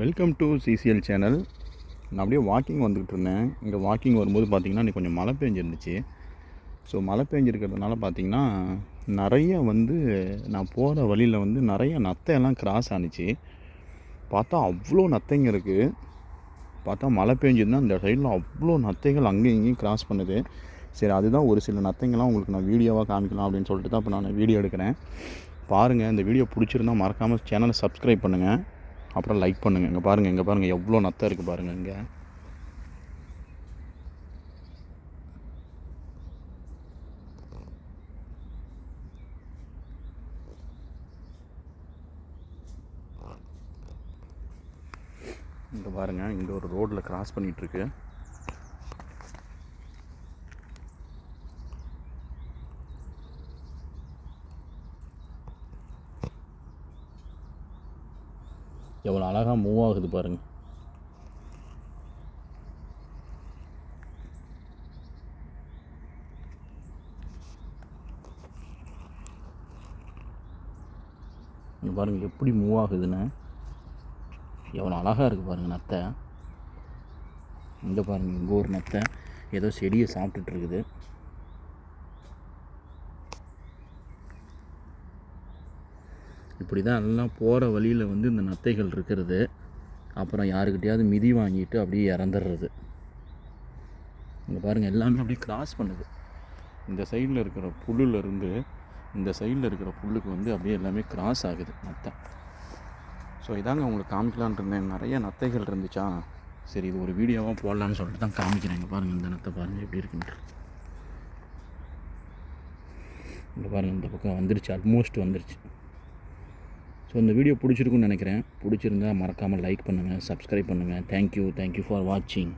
Welcome to CCL channel நான் அப்படியே walking வந்துக்கிட்டு இருந்தேன். இங்கே வாக்கிங் வரும்போது பார்த்திங்கன்னா இன்னைக்கு கொஞ்சம் மழை பெஞ்சிருந்துச்சு. ஸோ மழை பெஞ்சிருக்கிறதுனால பார்த்திங்கன்னா நிறைய வந்து நான் போகிற வழியில் வந்து நிறைய நத்தையெல்லாம் கிராஸ் ஆணுச்சு பார்த்தா அவ்வளோ நத்தைங்க இருக்குது பார்த்தா மழை பெஞ்சிருந்தால் இந்த சைடில் அவ்வளோ நத்தைகள் அங்கேயும் இங்கேயும் கிராஸ் பண்ணுது. சரி அதுதான் ஒரு சில நத்தைங்கள்லாம் உங்களுக்கு நான் வீடியோவாக காமிக்கலாம் அப்படின்னு சொல்லிட்டு தான் இப்போ நான் வீடியோ எடுக்கிறேன். பாருங்கள் இந்த வீடியோ பிடிச்சிருந்தா மறக்காமல் சேனலை சப்ஸ்கிரைப் பண்ணுங்கள் அப்புறம் லைக் பண்ணுங்கள் இங்கே பாருங்கள் இங்கே பாருங்கள் எவ்வளோ நத்தை இருக்குது பாருங்கள் இங்கே. இங்கே பாருங்கள் இங்கே ஒரு ரோட்டில் கிராஸ் பண்ணிகிட்ருக்கு எவ்வளோ அழகாக மூவ் ஆகுது பாருங்கள் இங்கே பாருங்கள் எப்படி மூவ் ஆகுதுன்னு. எவ்வளோ அழகாக இருக்குது பாருங்கள் நத்தை. இங்கே பாருங்கள் இங்கே ஒரு நத்தை. ஏதோ செடியை சாப்பிட்டுட்டு இருக்குது. இப்படி தான் எல்லாம் போகிற வழியில் வந்து இந்த நத்தைகள் இருக்கிறது. அப்புறம் யாருக்கிட்டையாவது மிதி வாங்கிட்டு அப்படியே இறந்துடுறது இங்கே பாருங்கள் எல்லாமே அப்படியே கிராஸ் பண்ணுது. இந்த சைடில் இருக்கிற புல்லுலேருந்து இந்த சைடில் இருக்கிற புல்லுக்கு வந்து அப்படியே எல்லாமே கிராஸ் ஆகுது நத்தை. ஸோ இதாங்க உங்களுக்கு காமிக்கலான் இருந்தேன். நிறைய நத்தைகள் இருந்துச்சா? சரி இது ஒரு வீடியோவாக போடலான்னு சொல்லிட்டு தான் காமிக்கிறேன். இங்கே பாருங்கள் இந்த நத்தை பாருங்கள் எப்படி இருக்குன்ட்டு. இங்கே பாருங்கள் இந்த பக்கம் வந்துருச்சு ஆல்மோஸ்ட் வந்துருச்சு. ஸோ இந்த வீடியோ பிடிச்சிருக்குன்னு நினைக்கிறேன். பிடிச்சிருந்தா மறக்காமல் லைக் பண்ணுங்கள் சப்ஸ்கிரைப் பண்ணுங்கள் தேங்க்யூ தேங்க்யூ ஃபார் வாட்சிங்